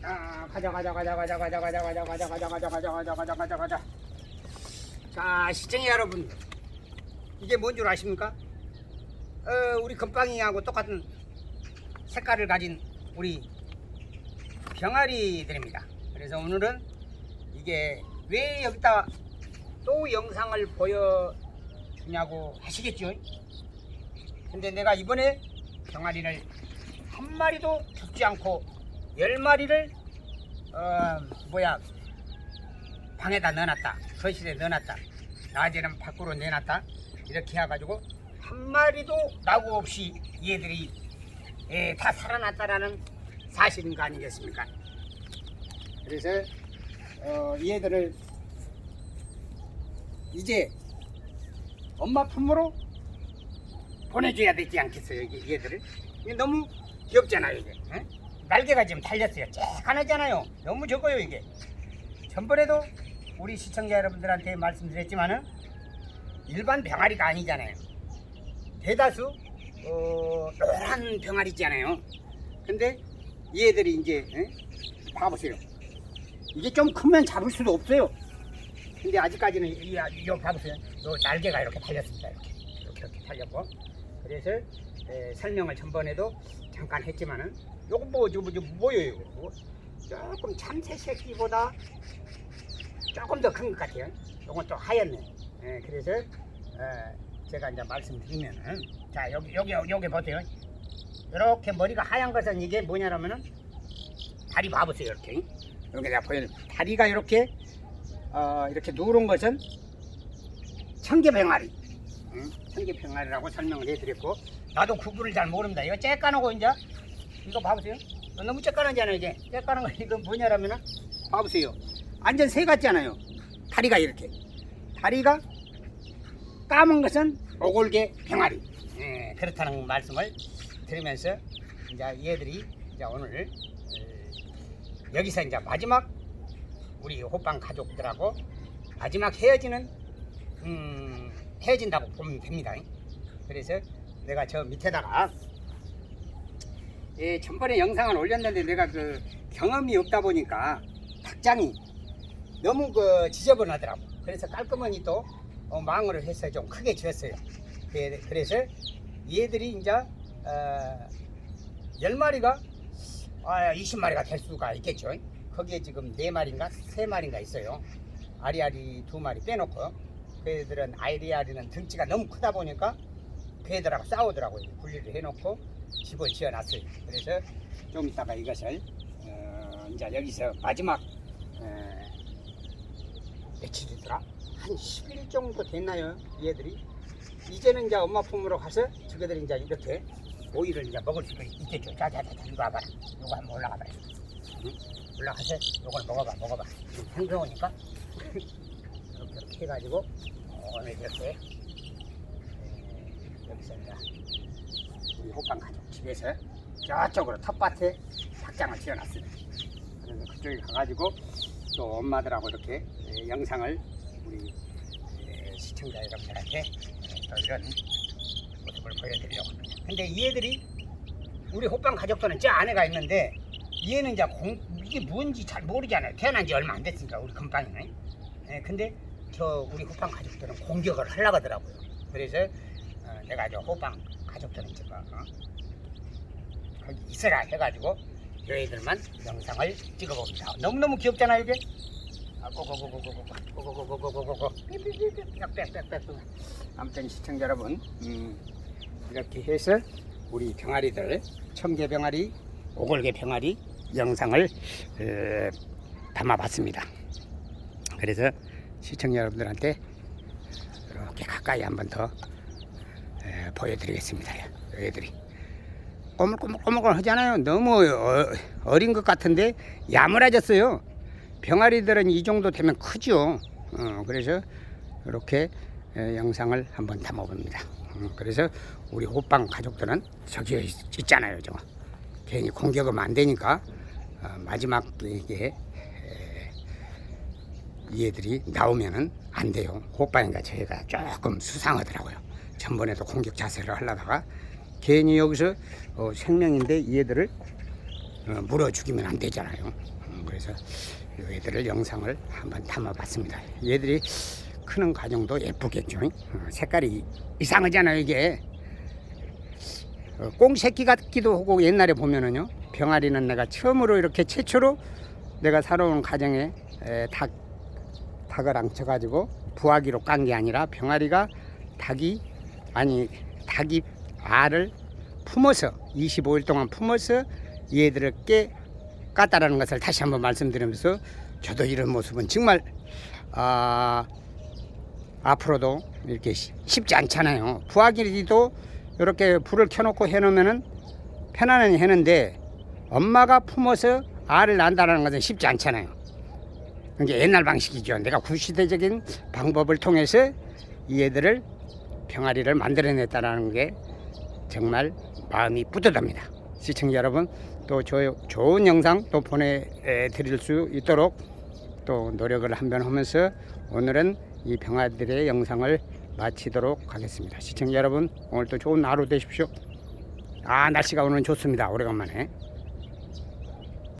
자, 가자, 가자, 가자, 가자, 가자, 가자, 가자, 가자, 가자, 가자, 가자, 가자, 가자, 가자, 가자. 자, 시청자 여러분, 이게 뭔 줄 아십니까? 어, 우리 금빵이하고 똑같은 색깔을 가진 우리 병아리들입니다. 그래서 오늘은 이게 왜 여기다 또 영상을 보여주냐고 하시겠죠? 근데 내가 이번에 병아리를 한 마리도 죽지 않고 열 마리를 어 뭐야 방에다 넣어놨다. 거실에 넣어놨다. 낮에는 밖으로 내놨다. 이렇게 해가지고 한 마리도 나고 없이 얘들이 예, 다 살아났다라는 사실인 거 아니겠습니까? 그래서 어, 얘들을 이제 엄마 품으로 보내줘야 되지 않겠어요 얘들을? 너무 귀엽잖아요 이게. 응? 날개가 지금 달렸어요. 쬐간하잖아요. 너무 적어요 이게. 전번에도 우리 시청자 여러분들한테 말씀드렸지만은 일반 병아리가 아니잖아요. 대다수 어, 노란 병아리잖아요. 근데 얘들이 이제 응? 봐보세요. 이게 좀 크면 잡을 수도 없어요. 근데 아직까지는 이, 이, 이 봐보세요. 요 날개가 이렇게 달렸습니다. 이렇게 이렇게, 이렇게 달렸고. 그래서 에, 설명을 전번에도 잠깐 했지만은 요거 뭐, 저, 뭐, 저 뭐예요 이거? 조금 참새 새끼보다 조금 더 큰 것 같아요. 요건 또 하얗네. 예, 그래서 에, 제가 이제 말씀드리면은 자 여기 여기 여기 보세요. 이렇게 머리가 하얀 것은 이게 뭐냐면은 다리 봐보세요 이렇게. 여기 내가 보여 다리가 이렇게 어, 이렇게 누런 것은 청개병아리 응? 청개병아리라고 설명을 해드렸고 나도 구분을 잘 모릅니다. 이거 쬐까놓고 이제 이거 봐보세요. 이거 너무 쬐까하잖아요 이게 쬐까는 거 이거 뭐냐면은 봐보세요. 완전 새 같잖아요. 다리가 이렇게. 다리가 까만 것은 오골개 병아리. 예, 그렇다는 말씀을 드리면서 이제 얘들이 이제 오늘 어, 여기서 이제 마지막 우리 호빵 가족들하고 마지막 헤어지는 음, 헤어진다고 보면 됩니다. 그래서 내가 저 밑에다가 예, 전번에 영상을 올렸는데 내가 그 경험이 없다 보니까 닭장이 너무 그 지저분하더라고. 그래서 깔끔하니 또 어, 망을 해서 좀 크게 지었어요. 그- 그래서 얘들이 이제 어, 10마리가 아, 20마리가 될 수가 있겠죠. 거기에 지금 4마리인가 3마리인가 있어요. 아리아리 두 마리 빼놓고 그 애들은 아리아리는 등치가 너무 크다 보니까 그 애들하고 싸우더라고요. 분리를 해놓고 집을 지어놨어요. 그래서 좀 이따가 이것을 어, 이제 여기서 마지막 어, 며칠이더라? 한 10일 정도 됐나요? 얘들이 이제는 이제 엄마 품으로 가서 저게들이 이제 이렇게 오이를 이제 먹을 수도 있겠죠. 자자자 자 이거 와봐라. 이거 한번 올라가봐요. 응? 올라가서 이걸 먹어봐 먹어봐. 생겨오니까 이렇게 해가지고 오늘 이렇게 에, 여기서 이제 우리 호빵 가족 집에서 저쪽으로 텃밭에 닭장을 지어놨습니다. 그래서 그쪽에 가가지고 또 엄마들하고 이렇게 에, 영상을 우리 에, 시청자 여러분들한테 에, 또 이런 모습을 보여드리려고 합니다. 근데 이 애들이 우리 호빵 가족들은 저 안에가 있는데 얘는 이제 공, 이게 뭔지 잘 모르잖아요. 태어난 지 얼마 안 됐으니까 우리 금빵이는. 예, 근데 저 우리 호빵 가족들은 공격을 하려고 하더라고요. 그래서 어, 내가 저 호빵 가족들은 지금 어, 거기 있어라 해가지고 너희들만 영상을 찍어봅니다. 너무너무 귀엽잖아요 이게. 아, 고고고고고고고고고고고고고고 아무튼 시청자 여러분 음, 이렇게 해서 우리 병아리들 청개 병아리 오골개 병아리 영상을 에, 담아봤습니다. 그래서 시청자 여러분들한테 이렇게 가까이 한 번 더 에, 보여드리겠습니다. 얘들이 꼬물꼬물꼬물 하잖아요. 너무 어, 어린 것 같은데 야물어졌어요. 병아리들은 이 정도 되면 크죠. 어, 그래서 이렇게 에, 영상을 한번 담아봅니다. 어, 그래서 우리 호빵 가족들은 저기 있- 있잖아요. 저 괜히 공격하면 안 되니까 어, 마지막 이게 에, 얘들이 나오면은 안 돼요. 호빵인가 저희가 조금 수상하더라고요. 전번에도 공격 자세를 하려다가 괜히 여기서 어, 생명인데 얘들을 어, 물어 죽이면 안 되잖아요. 음, 그래서 이 애들을 영상을 한번 담아봤습니다. 얘들이 크는 과정도 예쁘겠죠. 어, 색깔이 이상하잖아요 이게. 어, 꽁새끼 같기도 하고 옛날에 보면은요 병아리는 내가 처음으로 이렇게 최초로 내가 살아온 가정에 에, 닭 닭을 앙쳐가지고 부화기로 깐 게 아니라 병아리가 닭이 아니 닭이 알을 품어서 25일 동안 품어서 얘들을 깨 깠다라는 것을 다시 한번 말씀드리면서 저도 이런 모습은 정말 아 앞으로도 이렇게 쉬- 쉽지 않잖아요. 부화기도 이렇게 불을 켜놓고 해놓으면은 편안히 해는데 엄마가 품어서 알을 낳는다는 것은 쉽지 않잖아요. 그게 옛날 방식이죠. 내가 구시대적인 방법을 통해서 이 애들을 병아리를 만들어냈다는 게 정말 마음이 뿌듯합니다. 시청자 여러분 또 저, 좋은 영상 또 보내드릴 수 있도록 또 노력을 한번 하면서 오늘은 이 병아리들의 영상을 마치도록 하겠습니다. 시청자 여러분 오늘도 좋은 하루 되십시오. 아 날씨가 오늘 좋습니다. 오래간만에.